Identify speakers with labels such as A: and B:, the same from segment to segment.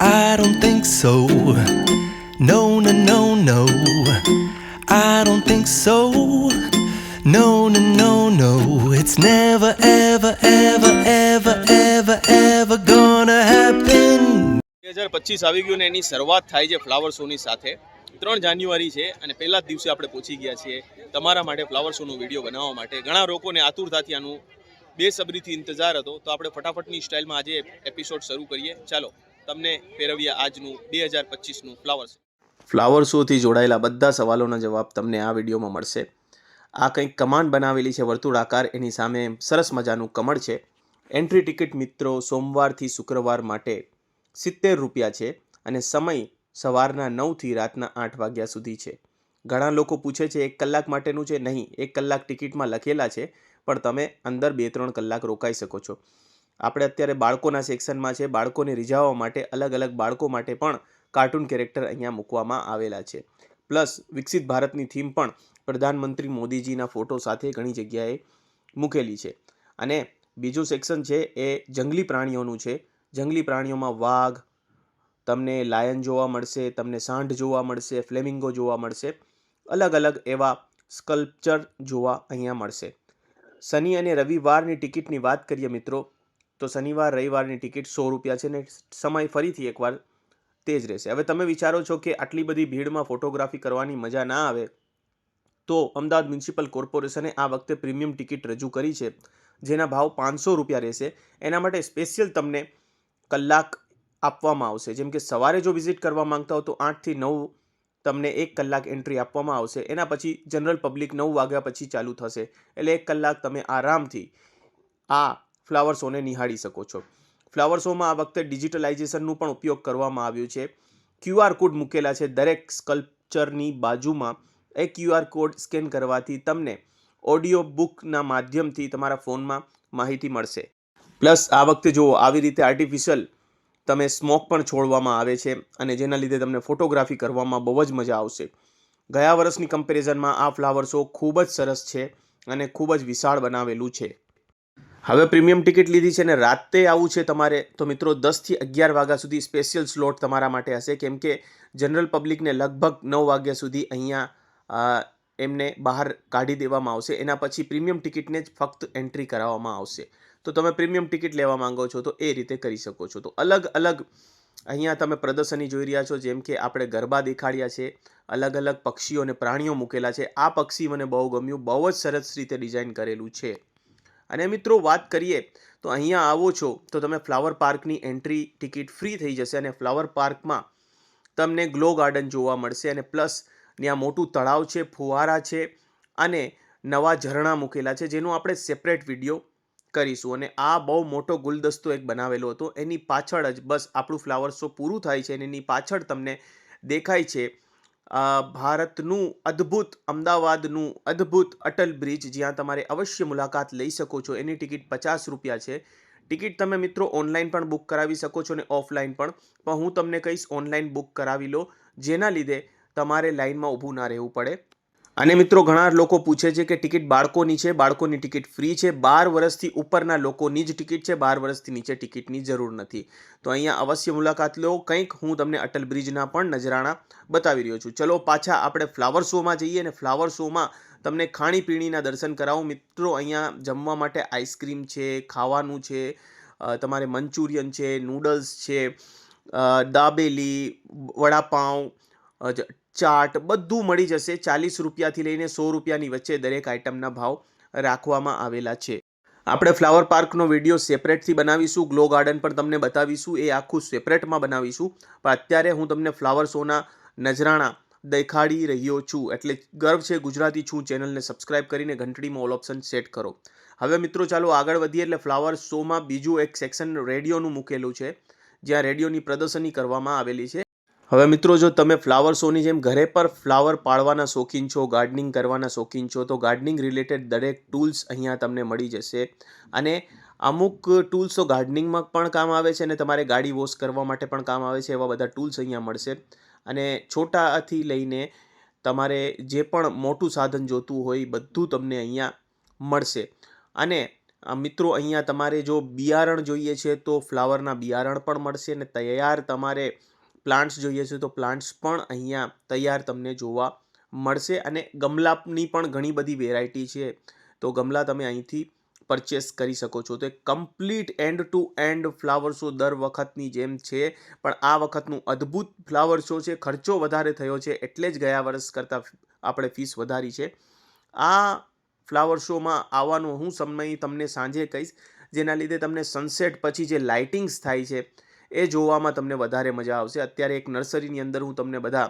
A: I don't think so. No, no, no, no. I don't think so. No, no, no, no. It's never, ever, ever, ever, ever, ever gonna happen.
B: બે હજાર પચીસ આવી ગયું ને એની શરૂઆત થાય છે ફ્લાવર શોની સાથે ત્રણ જાન્યુઆરી છે અને પહેલા જ દિવસે આપણે પહોંચી ગયા છીએ તમારા માટે ફ્લાવર શોનો વીડિયો બનાવવા માટે ઘણા લોકોને આતુરતાથી આનું બેસબરીથી ઇંતજાર હતો તો આપણે ફટાફટની સ્ટાઇલમાં આજે એપિસોડ શરૂ કરીએ ચાલો તમને ફેરવીએ આજનું બે હજાર પચીસનું ફ્લાવર શો. ફ્લાવર શોથી જોડાયેલા બધા સવાલોના જવાબ તમને આ વિડીયોમાં મળશે. આ કંઈક કમાન બનાવેલી છે વર્તુળાકાર, એની સામે સરસ મજાનું કમળ છે. એન્ટ્રી ટિકિટ મિત્રો સોમવારથી શુક્રવાર માટે સિત્તેર રૂપિયા છે અને સમય સવારના નવથી રાતના આઠ વાગ્યા સુધી છે. ઘણા લોકો પૂછે છે, એક કલાક માટેનું છે? નહીં, એક કલાક ટિકિટમાં લખેલા છે, પણ તમે અંદર બે ત્રણ કલાક રોકાઈ શકો છો. આપણે અત્યારે બાળકોના સેક્શનમાં છે, બાળકોને રીઝાવવા માટે અલગ અલગ બાળકો માટે પણ કાર્ટૂન કેરેક્ટર અહીંયા મૂકવામાં આવેલા છે. પ્લસ વિકસિત ભારતની થીમ પણ પ્રધાનમંત્રી મોદીજીના ફોટો સાથે ઘણી જગ્યાએ મૂકેલી છે. અને બીજું સેક્શન છે, એ જંગલી પ્રાણીઓનું છે. જંગલી પ્રાણીઓમાં વાઘ, તમને લાયન જોવા મળશે, તમને સાંઢ જોવા મળશે, ફ્લેમિંગો જોવા મળશે, અલગ અલગ એવા સ્કલ્પચર જોવા અહીંયા મળશે. શનિ અને રવિવારની ટિકિટની વાત કરીએ મિત્રો તો શનિવાર, રવિવારની ટિકિટ સો રૂપિયા છે ને સમય ફરીથી એકવાર તે જ રહેશે. હવે તમે વિચારો છો કે આટલી બધી ભીડમાં ફોટોગ્રાફી કરવાની મજા ના આવે, તો અમદાવાદ મ્યુનિસિપલ કોર્પોરેશને આ વખતે પ્રીમિયમ ટિકિટ રજૂ કરી છે, જેના ભાવ પાંચસો રૂપિયા રહેશે. એના માટે સ્પેશિયલ તમને કલાક આપવામાં આવશે. જેમ કે સવારે જો વિઝિટ કરવા માંગતા હો તો આઠથી નવ તમને એક કલાક એન્ટ્રી આપવામાં આવશે. એના પછી જનરલ પબ્લિક નવ વાગ્યા પછી ચાલુ થશે. એટલે એક કલાક તમે આરામથી આ ફ્લાવર શોને નિહાળી શકો છો. ફ્લાવર શોમાં આ વખતે ડિજિટલાઇઝેશનનું પણ ઉપયોગ કરવામાં આવ્યું છે. ક્યુઆર કોડ મૂકેલા છે દરેક સ્કલ્પચરની બાજુમાં. એ ક્યુઆર કોડ સ્કેન કરવાથી તમને ઓડિયો બુકના માધ્યમથી તમારા ફોનમાં માહિતી મળશે. પ્લસ આ વખતે જુઓ, આવી રીતે આર્ટિફિશિયલ તમે સ્મોક પણ છોડવામાં આવે છે અને જેના લીધે તમને ફોટોગ્રાફી કરવામાં બહુ જ મજા આવશે. ગયા વર્ષની કમ્પેરિઝનમાં આ ફ્લાવર શો ખૂબ જ સરસ છે અને ખૂબ જ વિશાળ બનાવેલું છે. હવે પ્રીમિયમ ટિકિટ લીધી છે ને રાતે આવું છે તમારે, તો મિત્રો દસથી અગિયાર વાગ્યા સુધી સ્પેશિયલ સ્લોટ તમારા માટે હશે. કેમ કે જનરલ પબ્લિકને લગભગ નવ વાગ્યા સુધી અહીંયા એમને બહાર કાઢી દેવામાં આવશે. એના પછી પ્રીમિયમ ટિકિટને જ ફક્ત એન્ટ્રી કરાવવામાં આવશે. તો તમે પ્રીમિયમ ટિકિટ લેવા માંગો છો તો એ રીતે કરી શકો છો. તો અલગ અલગ અહીંયા તમે પ્રદર્શની જોઈ રહ્યા છો, જેમ કે આપણે ગરબા દેખાડ્યા છે, અલગ અલગ પક્ષીઓ અને પ્રાણીઓ મૂકેલા છે. આ પક્ષી મને બહુ ગમ્યું, બહુ જ સરસ રીતે ડિઝાઇન કરેલું છે. અને મિત્રો વાત કરીએ તો અહીંયા આવો છો તો તમે ફ્લાવર પાર્કની એન્ટ્રી ટિકિટ ફ્રી થઈ જશે અને ફ્લાવર પાર્કમાં તમને ગ્લો ગાર્ડન જોવા મળશે અને પ્લસ ત્યાં મોટું તળાવ છે, ફુવારા છે અને નવા ઝરણા મૂકેલા છે, જેનું આપણે સેપરેટ વીડિયો કરીશું. અને આ બહુ મોટો ગુલદસ્તો એક બનાવેલો હતો. એની પાછળ જ બસ આપણું ફ્લાવર શો પૂરું થાય છે અને એની પાછળ તમને દેખાય છે ભારતનું અદ્ભુત અમદાવાદનું અદ્ભુત અટલ બ્રિજ જ્યાં તમારે અવશ્ય મુલાકાત લઈ શકો છો. એની ટિકિટ પચાસ રૂપિયા છે. ટિકિટ તમે મિત્રો ઓનલાઈન પણ બુક કરાવી શકો છો અને ઓફલાઈન પણ. પણ હું તમને કહીશ ઓનલાઈન બુક કરાવી લો. જેના લીધે તમારે લાઈનમાં ઊભું ના રહેવું પડે. અને મિત્રો, ઘણા લોકો પૂછે છે કે ટિકિટ બાળકોની છે, બાળકોની ટિકિટ ફ્રી છે. બાર વર્ષથી ઉપરના લોકોની જ ટિકિટ છે, બાર વર્ષથી નીચે ટિકિટની જરૂર નથી. તો અહીંયા અવશ્ય મુલાકાત લો. કંઈક હું તમને અટલ બ્રિજના પણ નજરાણા બતાવી રહ્યો છું. ચલો, પાછા આપણે ફ્લાવર શોમાં જઈએ અને ફ્લાવર શોમાં તમને ખાણીપીણીના દર્શન કરાવું. મિત્રો, અહીંયા જમવા માટે આઈસ્ક્રીમ છે, ખાવાનું છે તમારે મંચુરિયન છે, નૂડલ્સ છે દાબેલી, વડાપાઉં ચાટ બધું મળી જશે. ચાલીસ રૂપિયાથી લઈને સો રૂપિયાની વચ્ચે દરેક આઇટમના ભાવ રાખવામાં આવેલા છે. આપણે ફ્લાવર પાર્કનો વીડિયો સેપરેટથી બનાવીશું. ગ્લો ગાર્ડન પણ તમને બતાવીશું. એ આખું સેપરેટમાં બનાવીશું. પણ અત્યારે હું તમને ફ્લાવર શોના નજરાણા દેખાડી રહ્યો છું. એટલે ગર્વ છે ગુજરાતી છું. ચેનલને સબસ્ક્રાઇબ કરીને ઘંટડીમાં ઓલ ઓપ્શન સેટ કરો. હવે મિત્રો ચાલો આગળ વધીએ. એટલે ફ્લાવર શોમાં બીજું એક સેક્શન રેડિયોનું મૂકેલું છે. જ્યાં રેડિયોની પ્રદર્શની કરવામાં આવેલી છે. હવે મિત્રો, જો તમે ફ્લાવર શોની જેમ ઘરે પર ફ્લાવર પાડવાના શોખીન છો ગાર્ડનિંગ કરવાના શોખીન છો, તો ગાર્ડનિંગ રિલેટેડ દરેક ટૂલ્સ અહીંયા તમને મળી જશે. અને અમુક ટૂલ્સ ગાર્ડનિંગમાં પણ કામ આવે છે અને તમારે ગાડી વોશ કરવા માટે પણ કામ આવે છે, એવા બધા ટૂલ્સ અહીંયા મળશે. અને છોટાથી લઈને તમારે જે પણ મોટું સાધન જોતું હોય બધું તમને અહીંયા મળશે. અને મિત્રો, અહીંયા તમારે જો બિયારણ જોઈએ છે તો ફ્લાવરના બિયારણ પણ મળશે અને તૈયાર તમારે પ્લાન્ટ્સ જોઈએ છે તો પ્લાન્ટ્સ પણ અહીંયા તૈયાર તમને જોવા મળશે અને ગમલાની પણ ઘણી બધી વેરાયટી છે. તો ગમલા તમે અહીંથી પરચેસ કરી શકો છો. તો complete end to end flower show દર વખતની જેમ છે. પણ આ વખતનું અદ્ભુત ફ્લાવર શો છે. ખર્ચો વધારે થયો છે એટલે જ ગયા વર્ષ કરતાં આપણે ફીસ વધારી છે. આ ફ્લાવર શોમાં આવવાનો હું સમય તમને સાંજે કહીશ, જેના લીધે તમને સનસેટ પછી જે લાઇટિંગ્સ થાય છે એ જોવામાં તમને વધારે મજા આવશે. અત્યારે એક નર્સરીની અંદર હું તમને બધા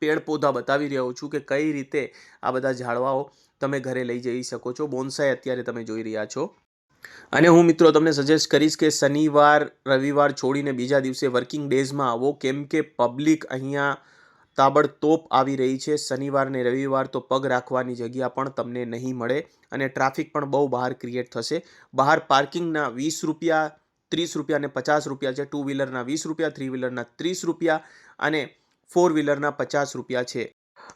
B: પેડ પૌધા બતાવી રહ્યો છું કે કઈ રીતે આ બધા ઝાડવાઓ તમે ઘરે લઈ જઈ શકો છો. બોન્સાઈ અત્યારે તમે જોઈ રહ્યા છો. અને હું મિત્રો તમને સજેસ્ટ કરીશ કે શનિવાર, રવિવાર છોડીને બીજા દિવસે વર્કિંગ ડેઝમાં આવો. કેમ કે પબ્લિક અહીંયા તાબડતોપ આવી રહી છે. શનિવાર ને રવિવાર તો પગ રાખવાની જગ્યા પણ તમને નહીં મળે અને ટ્રાફિક પણ બહુ બહાર ક્રિએટ થશે. બહાર પાર્કિંગના વીસ રૂપિયા ત્રીસ રૂપિયા અને પચાસ રૂપિયા છે. ટુ વ્હીલરના વીસ રૂપિયા થ્રી વ્હીલરના ત્રીસ રૂપિયા અને ફોર વ્હીલરના પચાસ રૂપિયા છે.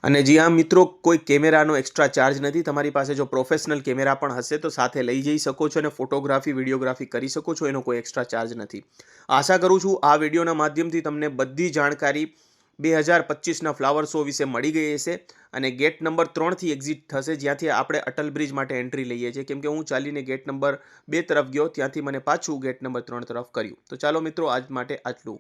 B: અને જી હા, મિત્રો, કોઈ કેમેરાનો એક્સ્ટ્રા ચાર્જ નથી. તમારી પાસે જો પ્રોફેશનલ કેમેરા પણ હશે તો સાથે લઈ જઈ શકો છો અને ફોટોગ્રાફી વિડીયોગ્રાફી કરી શકો છો. એનો કોઈ એક્સ્ટ્રા ચાર્જ નથી. આશા કરું છું આ વિડીયોના માધ્યમથી તમને બધી જાણકારી બે હજાર પચીસના ફ્લાવર શો વિશે મળી ગઈ હશે અને ગેટ નંબર ત્રણથી એક્ઝિટ થશે, જ્યાંથી આપણે અટલ બ્રિજ માટે એન્ટ્રી લઈએ છીએ. કેમ કે હું ચાલીને ગેટ નંબર બે તરફ ગયો, ત્યાંથી મને પાછું ગેટ નંબર ત્રણ તરફ કર્યું. તો ચાલો મિત્રો, આજ માટે આટલું.